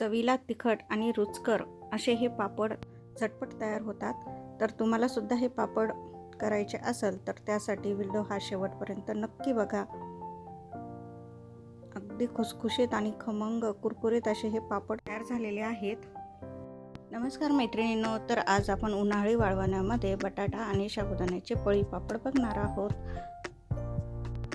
चवीला तिखट आणि रुचकर असे हे पापड झटपट तयार होतात. तर तुम्हालासुद्धा हे पापड करायचे असेल तर त्यासाठी व्हिडिओ हा शेवटपर्यंत नक्की बघा. अगदी खुसखुशीत आणि खमंग कुरकुरीत असे हे पापड तयार झालेले आहेत. नमस्कार मैत्रिणींनो तर आज आपण उन्हाळी वाळवण्यामध्ये बटाटा आणि साबुदाण्याचे पळी पापड बघणार आहोत.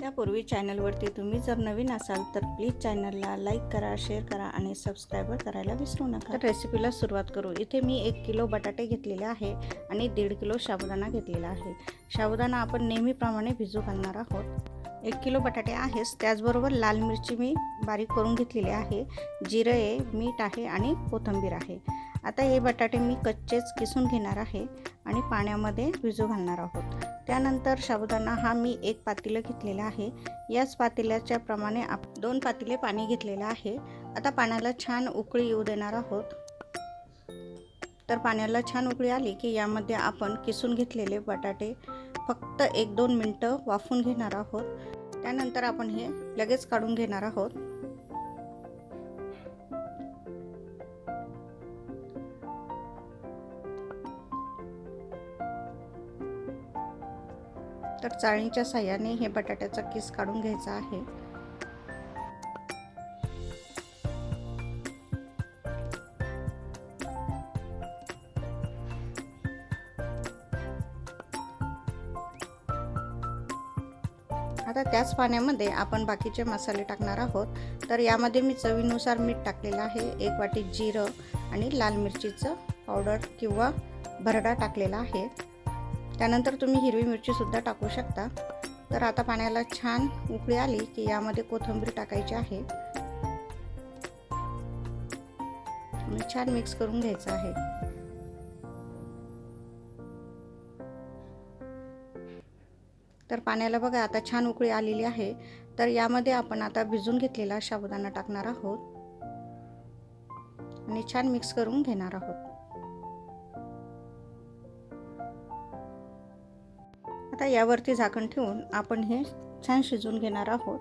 त्यापूर्वी चॅनलवरती तुम्ही जर नवीन असाल तर प्लीज चॅनलला लाईक करा शेअर करा आणि सबस्क्राईबर करायला विसरू नका. तर रेसिपीला सुरुवात करू. इथे मी एक किलो बटाटे घेतलेले आहे आणि दीड किलो साबुदाणा घेतलेला आहे. साबुदाणा आपण नेहमीप्रमाणे भिजू घालणार आहोत. एक किलो बटाटे आहेच. त्याचबरोबर लाल मिरची मी बारीक करून घेतलेली आहे. जिरं आहे मीठ आहे आणि कोथिंबीर आहे. आता हे बटाटे मी कच्चेच किसून घेणार आहे आणि पाण्यामध्ये भिजू घालणार आहोत. त्यानंतर साबुदाणा हा मी एक पातेलं घेतलेला आहे. याच पातेल्याच्या प्रमाणे आप दोन पातेले पाणी घेतलेलं आहे. आता पाण्याला छान उकळी येऊ देणार आहोत. तर पाण्याला छान उकळी आली की यामध्ये आपण किसून घेतलेले बटाटे फक्त एक दोन मिनटं वाफून घेणार आहोत. त्यानंतर आपण हे लगेच काढून घेणार आहोत. तर चाळणीच्या साह्याने हे बटाट्याचा किस काढून घ्यायचा आहे. आता त्याच पाण्यामध्ये आपण बाकीचे मसाले टाकणार आहोत. तर यामध्ये मी चवीनुसार मीठ टाकलेलं आहे. एक वाटी जिरं आणि लाल मिरचीचं पावडर किंवा भरडा टाकलेला आहे. त्यानंतर तुम्ही हिरवी मिरचीसुद्धा टाकू शकता. तर आता पाण्याला छान उकळी आली की यामध्ये कोथिंबीर टाकायची आहे. छान मिक्स करून घ्यायचं आहे. तर पाण्याला बघा आता छान उकळी आलेली आहे. तर यामध्ये आपण आता भिजून घेतलेला साबुदाणा टाकणार आहोत. आणि छान मिक्स करून घेणार आहोत. आता यावरती झाकण ठेवून आपण हे छान शिजून घेणार आहोत.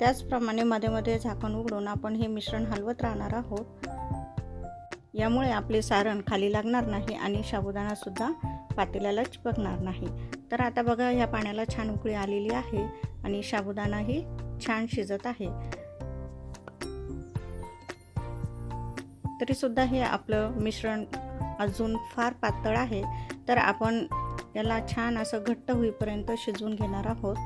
त्याचप्रमाणे मध्ये मध्ये झाकण उघडून आपण हे मिश्रण हलवत राहणार आहोत. यामुळे आपले सारण खाली लागणार नाही आणि साबुदाणासुद्धा पातेल्याला चिपकणार नाही. तर आता बघा ह्या पाण्याला छान उकळी आलेली आहे आणि साबुदाणाही छान शिजत आहे. तरीसुद्धा हे आपलं मिश्रण अजून फार पातळ आहे. तर आपण याला छान असं घट्ट होईपर्यंत शिजवून घेणार आहोत.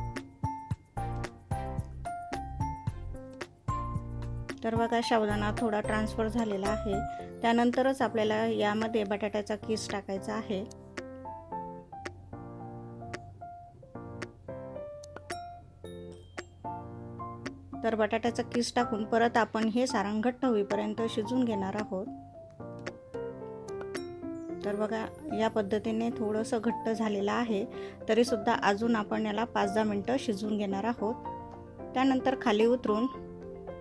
तर बघा साबुदाणा थोडा ट्रान्सफर झालेला आहे. त्यानंतरच आपल्याला यामध्ये बटाट्याचा किस टाकायचा आहे. तर बटाट्याचा किस टाकून परत आपण हे सारण घट्ट होईपर्यंत शिजून घेणार आहोत. तर बघा या पद्धतीने थोडंसं घट्ट झालेलं आहे. तरीसुद्धा अजून आपण याला पाच दहा मिनटं शिजवून घेणार आहोत. त्यानंतर खाली उतरून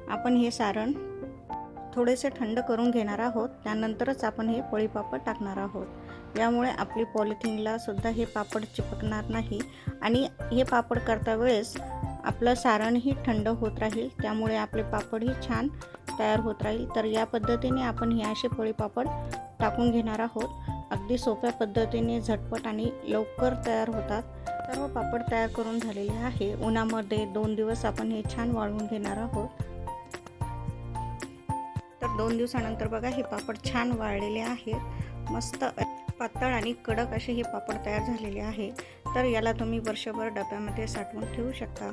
आपण हे सारण थोडेसे थंड करून घेणार आहोत. त्यानंतरच आपण हे पळीपापड टाकणार आहोत. यामुळे आपली पॉलिथिनला सुद्धा हे पापड चिपकणार नाही. आणि हे पापड करता वेळेस आपलं सारणही थंड होत राहील. त्यामुळे आपले पापडही छान तयार होत राहील. तर या पद्धतीने आपण हे असे पळीपापड टाकून घेणार आहोत. अगदी सोप्या पद्धतीने झटपट आणि लवकर तयार होतात. सर्व पापड तयार करून झालेले आहे. उन्हामध्ये दोन दिवस आपण हे छान वाळवून घेणार आहोत. तर दोन दिवसानंतर बघा हे पापड छान वाळलेले आहेत. मस्त पातळ आणि कडक असे हे पापड तयार झालेले आहे. तर याला तुम्ही वर्षभर डब्यामध्ये साठवून ठेवू शकता.